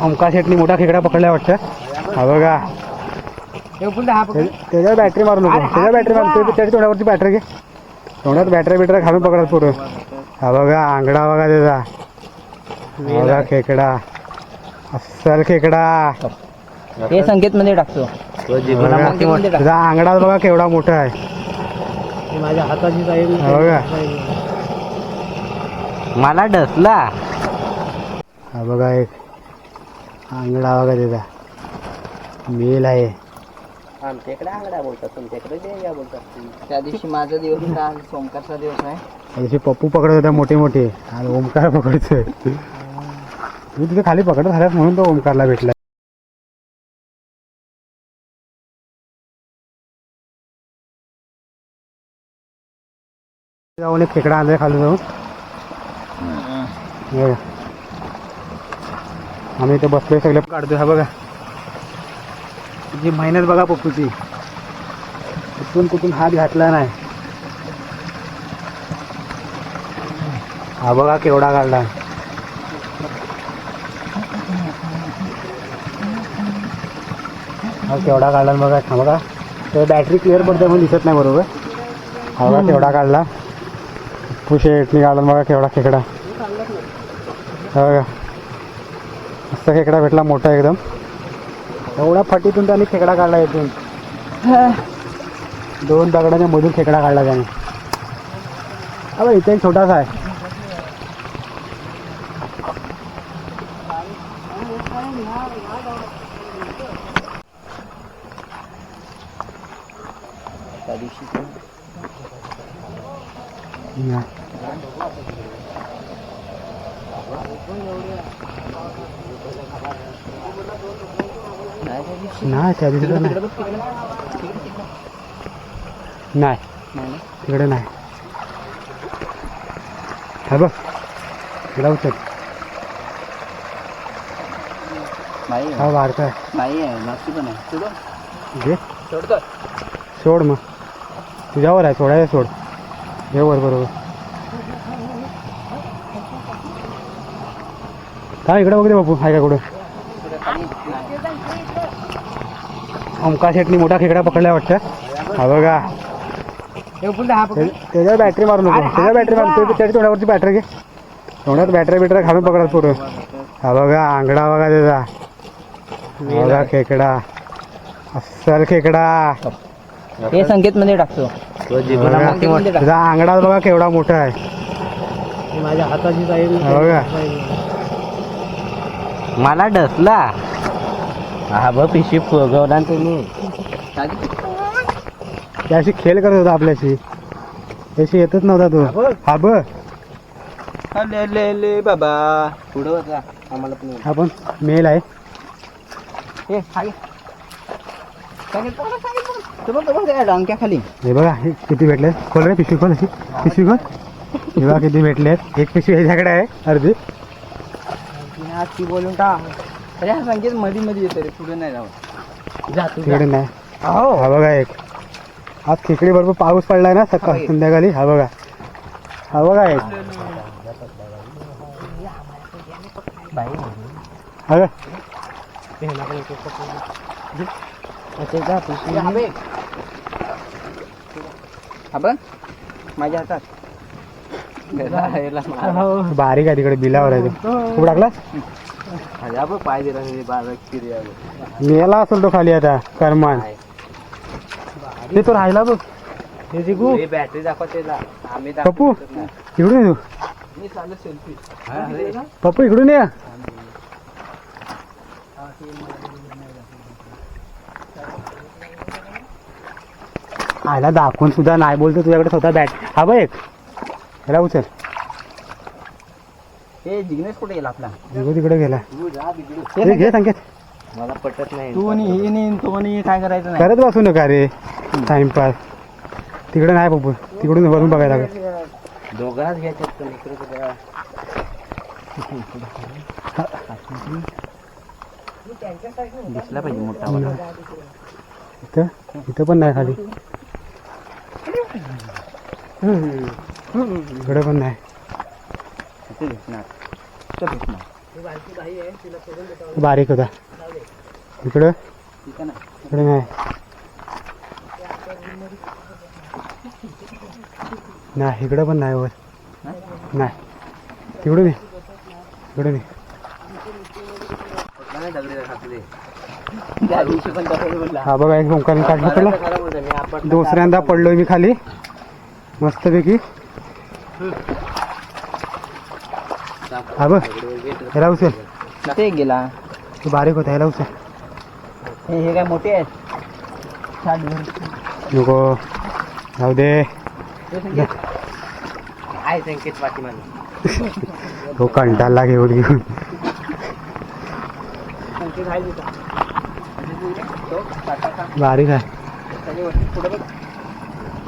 ओमकार शेटनी मोठा खेकडा पकडलाय वाटतं. हा बघा. त्या- त्याच्यावर बॅटरी मारू नको. त्याच्यावर बॅटरी मारू. ते- त्याच्या तोंडावरची बॅटरी घे. तोंडात बॅटरी बिटरी घालून पकडत पुढं हा बघा आंगडा बघा त्याचा. बघा खेकडा. अस्सल खेकडा. हे संकेत मध्ये टाकतो बघा. त्याचा आंगडा बघा केवढा मोठा आहे. माझ्या हाताची हा बघा. मला डसला हा बघा एक. आंगडा त्याचा मेल आहे. आमच्याकडे आंगडा बोलतात तुमच्याकडे देव्या बोलतात. त्या दिवशी माझा दिवस काल सोमकारचा दिवस आहे. जसे पप्पू पकडत होता मोठे मोठे आणि ओमकार पकडतोय. तू तिथे खाली पकडत झाल्यास म्हणून तो ओमकारला भेटला. जाऊन एक खेकडा आणलाय खाली जाऊन. आम्ही इथे बसले सगळे. काढतो हा बघा. जी मेहनत बघा पप्पूची. कुठून कुठून हात घातला नाही. हा बघा केवढा काढला. हा केवढा काढला बघा हा बघा. तर बॅटरी क्लिअर पडते म्हणून दिसत नाही बरोबर. हा बघा केवढा काढला. पुशेटनी काढला बघा केवढा खेकडा. हा बघा. मस्त खेकडा भेटला मोठा एकदम. एवढ्या फटीतून त्यांनी खेकडा काढला इथून. दोन दगडाच्या मधून खेकडा काढला त्याने. अरे इथे एक छोटासा आहे. Yeah. नाही. त्या दिवशी नाही? तिकडे नाही. हा बघ. इकडे उचल हा आहे. वाढता आहे नाही सोडो मग. तुझ्यावर आहे सोडायला सोड. घे वर बरोबर. काय इकडे बघ रे बापू हाय का कुठं? ओमकार शेटनी मोठा खेकडा पकडलाय वाटतं. हा बघा. त्या- त्याच्यावर बॅटरी मारू नको. त्याच्यावर बॅटरी मारू ते- त्याच्या तोंडावरची बॅटरी घे. तोंडात बॅटरी बिटरी घालून पकडत पुढं हा बघा आंगडा बघा त्याचा. हा बघा खेकडा. अस्सल खेकडा. हे संकेत मध्ये टाकतो. त्याचा आंगडा बघा केवढा मोठा आहे. माझ्या हाताची जाईल हा बघा. मला डसला. हा बघ पिशी फुगवला तुम्ही. त्याशी खेळ करत होता आपल्याशी. त्याशी येतच नव्हता तो. हा बघ. ले बाबा. पुढं होता आम्हाला पण हा पण मेल आहे. हे खाली. ते बघ, ते बघ, त्या खाली. हे बघा हे किती भेटले खोल रे पिशवी खोल अशी. पिशवी खोल. हे बघा किती भेटले एक पिशवी ह्याच्याकडे आहे अर्धी. ती बोलून टाक. अरे हा संकेत मध्ये मध्ये येतो रे पुढे नाही जाऊ. जा तू तिकडे नाही. हो हा बघा एक. आज खेकडी भरपूर पाऊस पडलाय ना सकाळ संध्याकाळी. हा बघा. हा बघा एक. हा बघ. हा बघ. माझ्या हातात. बारीक आहे तिकडे बिलावर आहे खूप टाकला? हा. मेला असेल तो खाली आता करमान. ते तो राहिला बघ. हे जिगू. हे बॅटरी पप्पू दाखवत नाही. इकडून ये तू. मी चालू सेल्फी पप्पू इकडून ये. आयला दाखवून सुद्धा नाही बोलतो तुझ्याकडे स्वतः बॅट हा बघ एक. ह्याला उचल. हे जिग्नेश कुठे गेला आपला? जिगू तिकडे गेला. हे हे घे संकेत मला पटत नाही. तू आणि हे नाही तो आणि काय करायचं नाही. करत बसू नका रे. टाइमपास तिकडे नाही पप्पू तिकडून वरून बघायला लागेल. दिसला पाहिजे मोठा. इथं? इथं पण नाही खाली. इकडे पण नाही. बारीक होता. इकडं? इकडे नाही. नाही इकडं पण नाही वर. नाही? तिकडे नाही. इकडे नाही. हा बघा एक काढलं दुसऱ्यांदा पडलोय मी खाली. मस्तपैकी. हा बघ ह्याला उचल ते गेला. तू बारीक होता ह्याला उचल हे हे काय मोठे आहेत? साठ. नको जाऊ दे. आहे संकेत. पाठीमागे तो कंटाळला घेऊन घेऊन संकेत आहे बारीक आहे. पुढं बघ.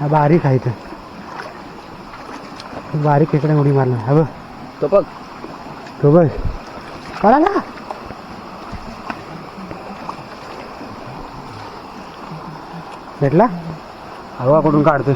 हा बारीक आहे इथं. बारीक खेकडा उडी मारला हा बघ. तो बघ. तो बघ. पळा ना. भेटला? हवा कुठून काढतोय?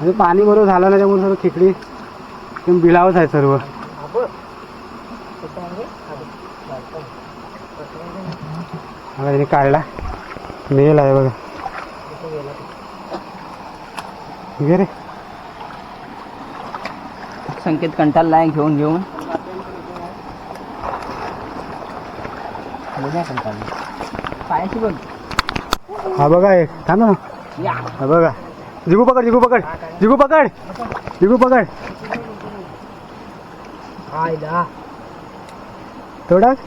आणि पाणी बरोबर झालं ना त्यामुळे सर्व खेकडी एकदम बिलावच आहे सर्व. काढला. मेल आहे बघा. रे। संकेत कंटाळलाय घेऊन घेऊन नाही कंटाळला पायाची बघ हा। बघा एक थांब ना। हा बघा। जिगू पकड जिगू पकड जिगू पकड जिगू पकड। आयला तेवढाच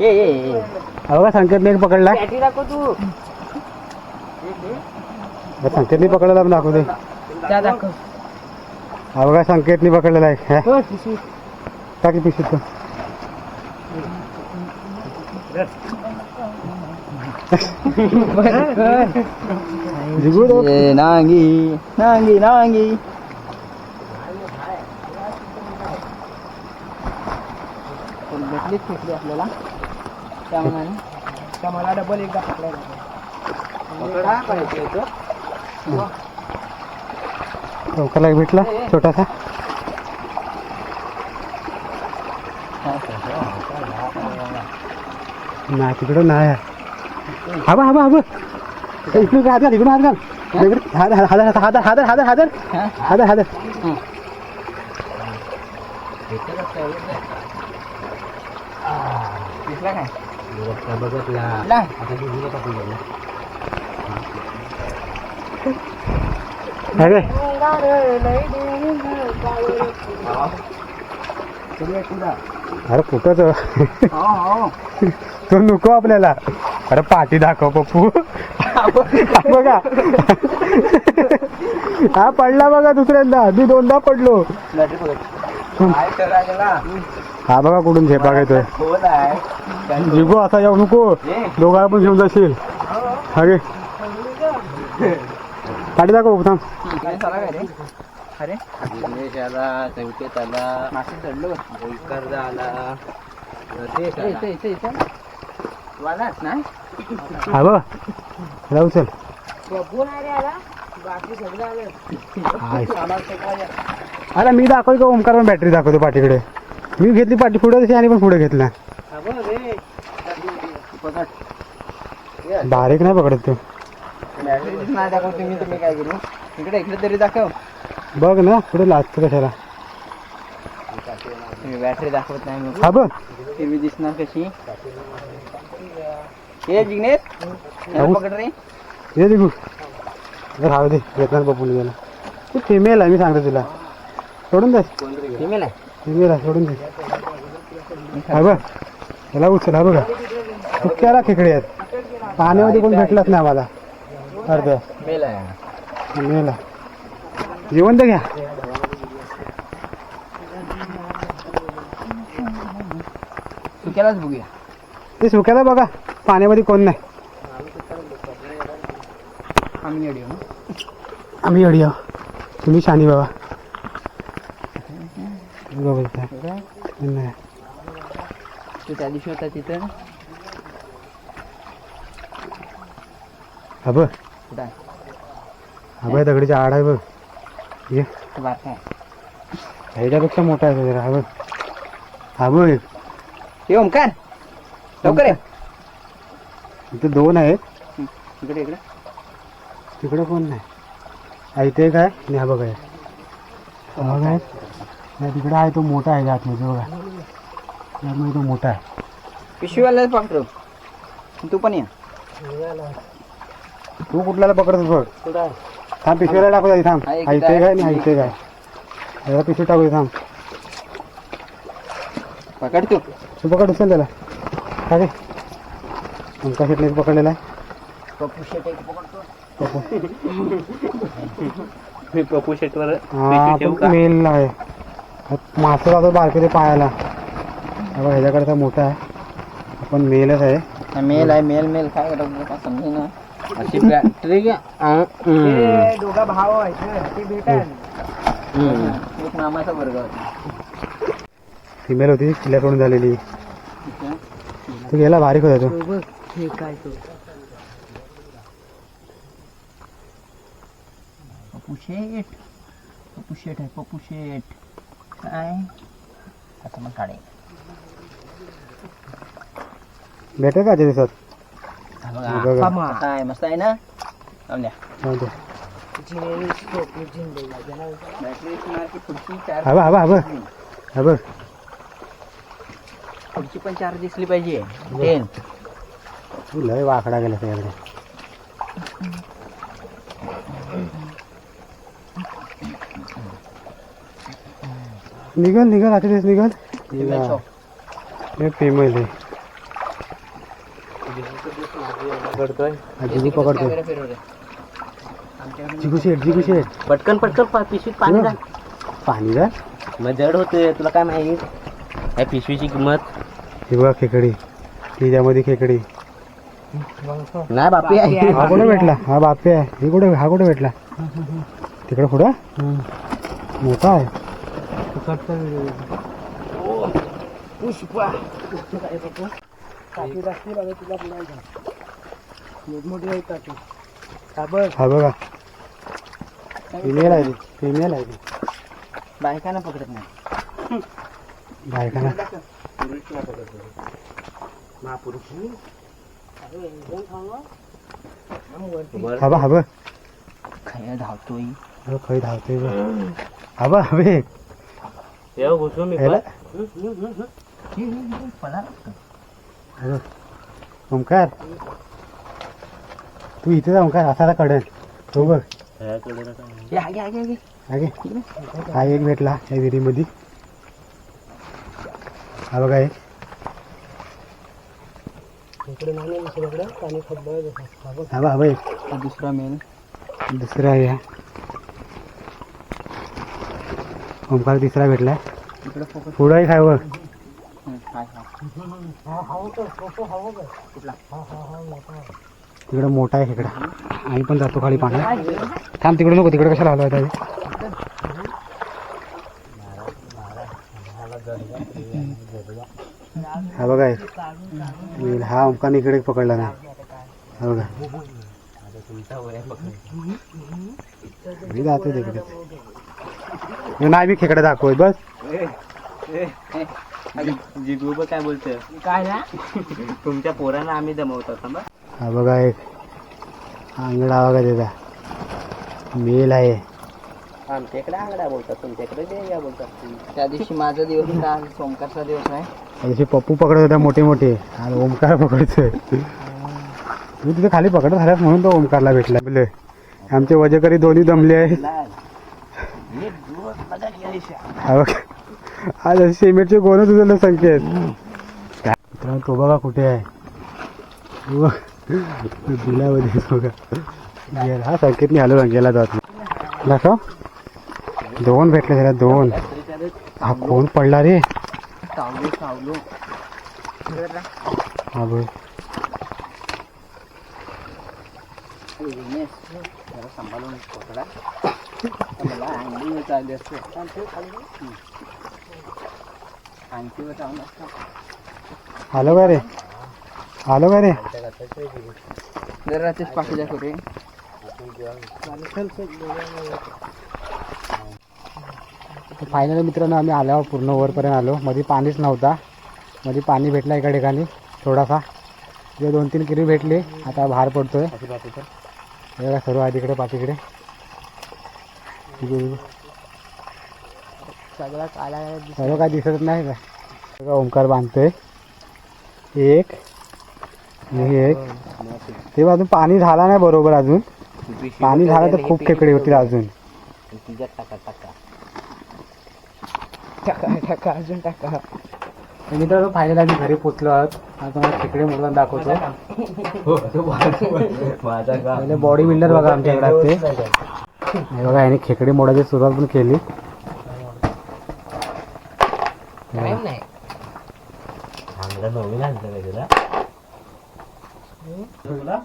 ये ये ये। हा बघा संकेतने एक पकडला दाखव तू। हा, संकेतने पकडलेला पण दाखवते त्या दाखव हा बघा संकेतने पकडलेला आहे हा, हो, पिशवी. टाकी पिशीत तो जिगू तो। ये नांगी नांगी नांगी। पण भेटलीच भेटली आपल्याला त्या मनाने त्या मला डबल एकदा पकडायला चौकाला एक भेटला? छोटासा नाही तिकडं नाही आहे. हा बा हा बा हा बा इकडून हात घाल. इकडून हात घाल. इकडे हात हात हात हात हात हात हात हात हात दिसला काय अरे कुठंच हो हो तो नको आपल्याला. अरे पाठी दाखव पप्पू. हा बघा. हा पडला बघा दुसऱ्यांदा. मी दोनदा पडलो. हा बघा कुठून झेपा घेतोय. आहे जिगो असा येऊ नको. दोघांना पण घेऊन जाशील. अरे पाठी दाखव थांब. झाला काय रे? अरे? दिनेश आला संकेत आला मासे चढलो. भोईकर आला इथं इथं इथं तू आलास ना? हा बघ. राहू चल. बघू नाही रे आला बाकी सगळं आलं. हाय. अरे मी दाखवतो का ओमकार पण बॅटरी दाखवतो पाठीकडे? मी घेतली पाठी पुढे तशी आणि पण पुढे घेतला. पकड बारीक नाही पकडत तू. बॅटरी नाही दाखव तुम्ही तुम्ही काय करू? इकडे इकडे तरी दाखव. बघ ना पुढे लाजतो कशाला. बॅटरी दाखवत नाही मग हा बघ. दिसणार कशी? हे जिग्नेश याला पकड रे. ये दिगू. राहू दे बपून गेला तू फिमेल आहे मी सांगतो तुला. सोडून दे. फिमेल आहे. फिमेल आहे सोडून दे. हा बघ. याला उचल हा बघा. इतक्याला खेकडे आहेत? पाण्यामध्ये कोण भेटलाच नाही आम्हाला. अर्ध मेल आहे. मेला. जिवंत घ्या. सुक्यालाच बघूया. ते सुक्याला बघा. पाण्यामध्ये कोण नाही. आम्ही ना आम्ही अडी आहो तुम्ही शानी बाबा. नाही. तू त्या दिवशी होता तिथं. हा बघ आहे हा बघ दगडीच्या आड आहे बघ. ये. आहे ह्याच्यापेक्षा मोठा आहे जरा. हा बघ. हा बघ. हे ओमकार. लवकर ये. इथे दोन आहेत. इकडे इकडे. तिकडे कोण नाही. हा इथे एक आहे आणि हा बघा एक. हा बघा एक. नाही तिकडे आहे तो मोठा आहे आतमध्ये बघा. त्यामुळे तो मोठा आहे. पिशवीवाला पकडू. तू पण ये. तू कुठल्याला पकडतोस बघ. थांब पिशवीला टाकू द्या थांब. हा, एक हा इथे. काय आणि हा इथे काय? ह्याला पिशवी टाकू दे थांब. पकड तू. पकड उचल त्याला. काय रे आमका शेटने पकडलेला आहे. पप्पू शेट एक पकडतो पप्पू. मी पप्पू शेटवर हा पण मेल आहे. मासं जातो बारके ते पायाला हा बघ, ह्याच्याकडचा मोठा आहे. आपण मेलच आहे. मेल आहे मेल मेल. काय करतो काय समजे ना. अशी बॅटरी दोघा भाव आहे ते भेटा एक मामाचा वर्ग होता. फिमेल होती किल्ल्या सोडून झालेली. तू गेला बारीक होता तो. हे काय तो. पप्पू शेट पप्पू शेट आहे पप्पू शेट काय? आता मग काढे. भेटेल का आजच्या दिवसात बघा. मस्त आहे ना जाऊन द्या जाऊ दे. बॅटरी असणार की पुढची चार हा बघ हा बघ हा बघ हा बघ पुढची पण चार दिसली पाहिजे टेन तू लय वाकडा गेला सगळ्याकडे निघल निघल आजच्या दिवस निघल हे फेमस आहे हा, जिगू जिगू पटकन पटकन पा- पिशवीत पाणी घाल. पाणी का मग जड होते तुला काय माहीत? या पिशवीची किंमत. हे बघा खेकडी. तिच्यामध्ये खेकडी. नाही बापी. आहे. हा कुठे भेटला? हा बापे आहे. हे कुठे हा कुठे भेटला? तिकडे पुढं? मोठा आहे. हा बघा. फिमेल आहे फिमेल आहे ती. बायकांना पकडत नाही. बायकांना. हा बघ हा बघ. काय धावतोय. हा धावतोय बघ. हा बघ हा बघ. ह्याला पळा हा बघ. ओमकार तू इथे जा ओमकार असाला कडेन तो बघ. हे आगे आगे आगे आगे हा एक भेटला या विहिरीमध्ये. हा बघा एक. हा बघ. हा बघ एक. हा दुसरा मेल दुसरा आहे हा. ओमकार तिसरा भेटला इकडे फोकस पुढं एक आहे बघ. हाय हाय कुठला? तिकडं मोठा आहे खेकडा आम्ही पण जातो खाली पाण्यात. थांब तिकडे नको तिकडे कशाला हलवायचा आहे? हा बघा एक. हा ओमकार इकडे पकडला ना. हा बघा. मी जातो तिकडे. नाही मी खेकडा दाखवत बस. जिगू काय बोलतोय? काय ना? तुमच्या पोरांना आम्ही दमवतो हा बघा एक आंगडा बघा त्याचा. मेल आहे. आमच्याकडे आंगडा बोलतात तुमच्याकडे देव्या बोलतात. त्या दिवशी माझा दिवस होता आज सोमकारचा दिवस आहे. जसे पप्पू पकडत होता मोठे मोठे. आणि ओमकार पकडतोय. तू तिथे खाली पकडत झाल्यास म्हणून तो ओमकारला भेटला. बोले आमचे वजेकरी दोन्ही दमले आहे आज सिमेंटचे गोण तुझं संकेत मित्रांनो, तो बघा कुठे आहे. बिलामध्ये बघा गेला. हा संकेतने हलवला गेला जात दाखव दोन भेटले त्याला दोन. हा कोण पडला रे? सावलो सावलो हा बोल जरा आलो का रे? आलो का रे? करू फायनली मित्रांनो आम्ही आल्यावर पूर्ण वरपर्यंत आलो. मध्ये पाणीच नव्हता. मध्ये पाणी भेटला एका ठिकाणी थोडासा. जे दोन तीन किरी भेटली आता बाहेर पडतोय. बघा सर्व आहे तिकडे पाठीकडे. सगळा काला सर्व काय दिसत नाही का? ओंकार बांधतोय. एक हे एक. ते अजून पाणी झाला नाही बरोबर अजून. पाणी झालं तर खूप खेकडे होतील अजून. टाका टाका टाका टाका अजून टाका मित्रांनो फायनल आम्ही घरी पोचलो आहोत. आता तुम्हाला खेकडे मोडून दाखवतो. बॉडी बिल्डर बघा आमच्याकडे ते हे बघा याने खेकडे मोडायची सुरुवात पण केली टाइम नाही नवीन आणलं का तुला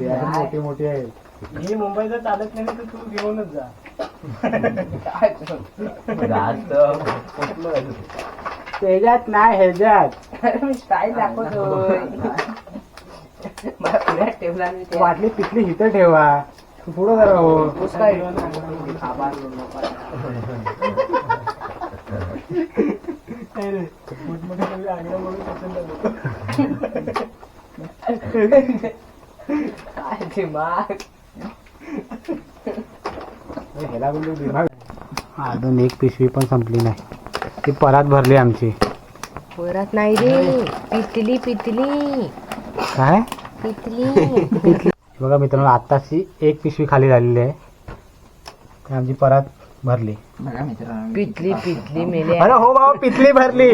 मोठी मोठी आहे मी मुंबईला चालत नाही तर तू घेऊनच जा. त्याच्यात नाही ह्याच्यात. अरे मी स्टाईल दाखवतोय. मला पुण्यात ठेवला मी ते. वाटली पिकली हिथं ठेवा. पुढं जरा हो. काय? काय दिमाग ह्याला बोललो दिमाग अजून एक पिशवी पण संपली नाही. ती परात भरली आमची. परत नाही रे. पितली पितली. काय? पितली. बघा मित्रांनो आत्ताची एक पिशवी खाली झालेली आहे. ती आमची परात भरली. बघा मित्रांनो. पितली पितली मेले. अरे हो भाऊ पितली भरली.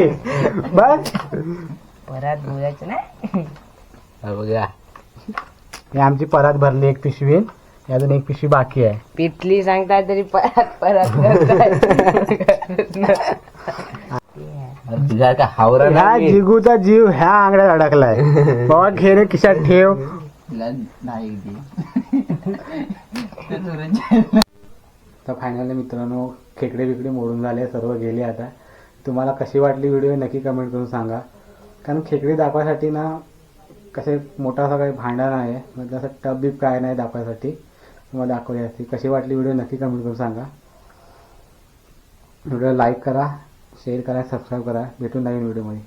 बस. परत बोलायचं नाही. बघा ही आमची परात भरली एक पिशवी ही अजून एक पिशवी बाकी आहे. पितली सांगताय तरी परत परत करताय. तुझ्या का हावरा ह्या जिगूचा जीव ह्या आंगड्यात अडकलाय. बाबा घेणे खिशात ठेव. तिला नाही दे ते तुरंत तर फायनली मित्रांनो खेकडे बिकडे मोडून झाले सर्व गेले आता. तुम्हाला कशी वाटली व्हिडिओ नक्की कमेंट करून सांगा. कारण खेकडे दाखवायसाठी ना कसे मोठा असा काही भांडा नाही आहे म्हणजे असं टब बीप काय नाही दाखवायसाठी. तुम्हाला दाखवली असती. कशी वाटली व्हिडिओ नक्की कमेंट करून सांगा. व्हिडिओ लाईक करा शेअर करा सबस्क्राईब करा. भेटून नवीन व्हिडिओमध्ये.